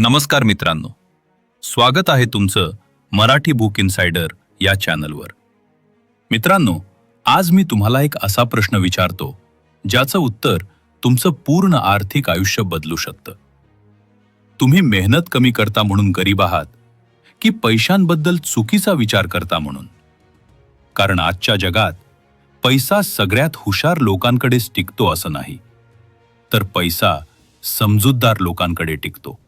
नमस्कार मित्रांनो. स्वागत आहे तुमचं मराठी बुक इन्सायडर या चॅनलवर. मित्रांनो आज मी तुम्हाला एक असा प्रश्न विचारतो ज्याचं उत्तर तुमचं पूर्ण आर्थिक आयुष्य बदलू शकतं. तुम्ही मेहनत कमी करता म्हणून गरीब आहात की पैशांबद्दल चुकीचा विचार करता म्हणून? कारण आजच्या जगात पैसा सगळ्यात हुशार लोकांकडेच टिकतो असं नाही तर पैसा समजूतदार लोकांकडे टिकतो.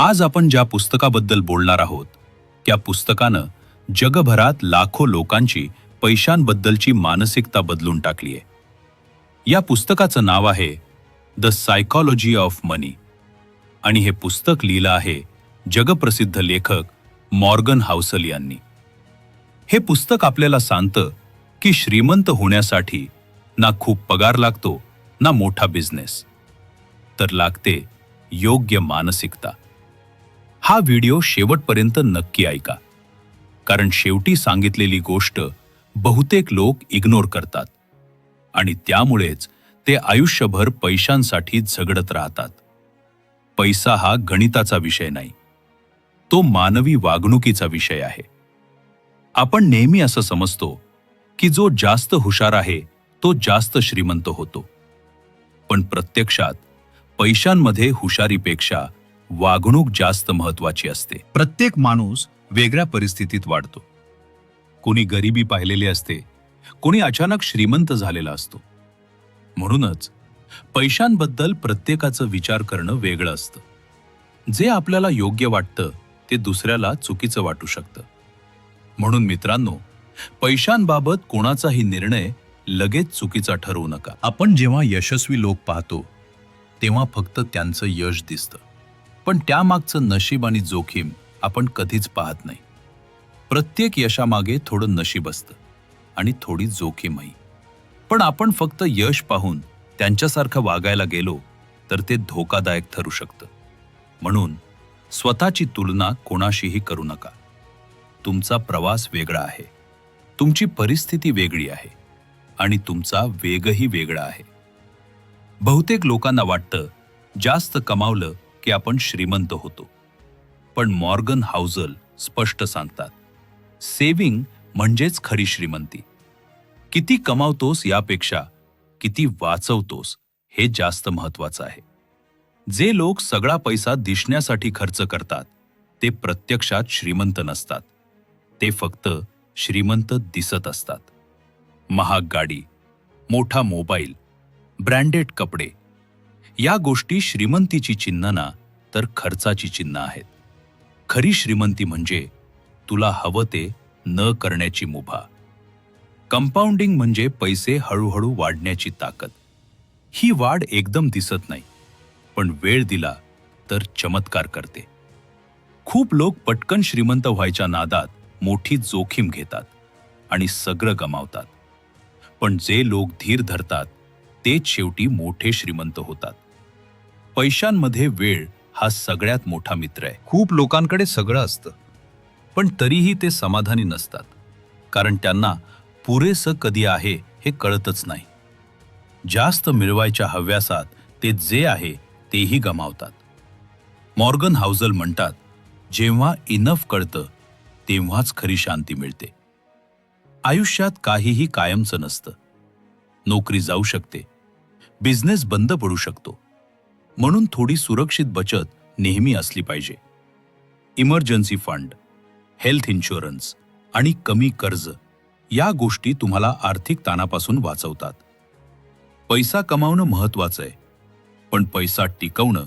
आज आपण ज्या पुस्तकाबद्दल बोलणार आहोत त्या पुस्तकानं जगभरात लाखो लोकांची पैशांबद्दलची मानसिकता बदलून टाकली आहे या पुस्तकाचं नाव आहे द सायकॉलॉजी ऑफ मनी आणि हे पुस्तक लिहिलं आहे जगप्रसिद्ध लेखक मॉर्गन हाऊसल यांनी. हे पुस्तक आपल्याला सांगतं की श्रीमंत होण्यासाठी ना खूप पगार लागतो ना मोठा बिझनेस. तर लागते योग्य मानसिकता. हा व्हिडिओ शेवटपर्यंत नक्की ऐका. कारण शेवटी सांगितलेली गोष्ट बहुतेक लोक इग्नोर करतात. आणि त्यामुळेच ते आयुष्यभर पैशांसाठी झगडत राहतात. पैसा हा गणिताचा विषय नाही. तो मानवी वागणुकीचा विषय आहे. आपण नेहमी असं समजतो की जो जास्त हुशार आहे तो जास्त श्रीमंत होतो. पण प्रत्यक्षात पैशांमध्ये हुशारीपेक्षा वागणूक जास्त महत्वाची असते. प्रत्येक माणूस वेगळ्या परिस्थितीत वाढतो. कोणी गरिबी पाहिलेली असते कोणी अचानक श्रीमंत झालेला असतो. म्हणूनच पैशांबद्दल प्रत्येकाचं विचार करणं वेगळं असतं. जे आपल्याला योग्य वाटतं ते दुसऱ्याला चुकीचं वाटू शकतं. म्हणून मित्रांनो पैशांबाबत कोणाचाही निर्णय लगेच चुकीचा ठरवू नका. आपण जेव्हा यशस्वी लोक पाहतो तेव्हा फक्त त्यांचं यश दिसतं. पण त्यामागचं नशीब आणि जोखीम आपण कधीच पाहत नाही. प्रत्येक यशामागे थोडं नशीब असतं आणि थोडी जोखीमही. पण आपण फक्त यश पाहून त्यांच्यासारखं वागायला गेलो तर ते धोकादायक ठरू शकतं. म्हणून स्वतःची तुलना कोणाशीही करू नका. तुमचा प्रवास वेगळा आहे. तुमची परिस्थिती वेगळी आहे आणि तुमचा वेगही वेगळा आहे. बहुतेक लोकांना वाटतं जास्त कमावलं की आपण श्रीमंत होतो. पण मॉर्गन हाऊजल स्पष्ट सांगतात सेविंग म्हणजेच खरी श्रीमंती. किती कमावतोस यापेक्षा किती वाचवतोस हे जास्त महत्वाचं आहे. जे लोक सगळा पैसा दिसण्यासाठी खर्च करतात ते प्रत्यक्षात श्रीमंत नसतात. ते फक्त श्रीमंत दिसत असतात. महाग गाडी मोठा मोबाईल ब्रँडेड कपडे या गोष्टी श्रीमंतीची चिन्ह ना तर खर्चाची चिन्ह आहेत. खरी श्रीमंती म्हणजे तुला हवं ते न करण्याची मुभा. कंपाऊंडिंग म्हणजे पैसे हळूहळू वाढण्याची ताकद. ही वाढ एकदम दिसत नाही पण वेळ दिला तर चमत्कार करते. खूप लोक पटकन श्रीमंत व्हायच्या नादात मोठी जोखीम घेतात आणि सगळं गमावतात. पण जे लोक धीर धरतात तेच शेवटी मोठे श्रीमंत होतात. पैशांमध्ये वेळ हा सगळ्यात मोठा मित्र आहे. खूप लोकांकडे सगळं असतं. पण तरीही ते समाधानी नसतात. कारण त्यांना पुरेसं कधी आहे हे कळतच नाही. जास्त मिळवायच्या हव्यासात ते जे आहे तेही गमावतात. मॉर्गन हाऊजल म्हणतात जेव्हा इनफ कळतं तेव्हाच खरी शांती मिळते. आयुष्यात काहीही कायमचं नसतं. नोकरी जाऊ शकते बिझनेस बंद पडू शकतो. म्हणून थोडी सुरक्षित बचत नेहमी असली पाहिजे. इमर्जन्सी फंड हेल्थ इन्शुरन्स आणि कमी कर्ज या गोष्टी तुम्हाला आर्थिक ताणापासून वाचवतात. पैसा कमावणं महत्वाचं आहे पण पैसा टिकवणं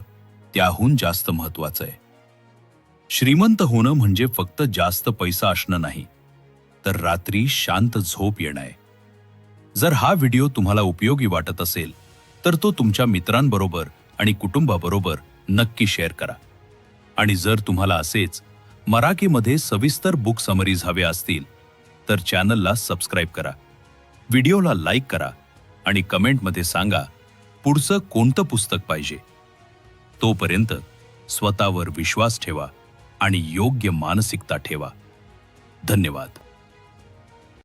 त्याहून जास्त महत्वाचं आहे. श्रीमंत होणं म्हणजे फक्त जास्त पैसा असणं नाही तर रात्री शांत झोप येणं आहे. जर हा व्हिडिओ तुम्हाला उपयोगी वाटत असेल तर तो तुमच्या मित्रांबरोबर आणि कुटुंबाबरोबर नक्की शेअर करा. आणि जर तुम्हाला असेच मराठीमध्ये सविस्तर बुक समरीज हवे असतील तर चॅनलला सबस्क्राईब करा. व्हिडिओला लाईक करा आणि कमेंटमध्ये सांगा पुढचं कोणतं पुस्तक पाहिजे? तोपर्यंत स्वतःवर विश्वास ठेवा आणि योग्य मानसिकता ठेवा. धन्यवाद.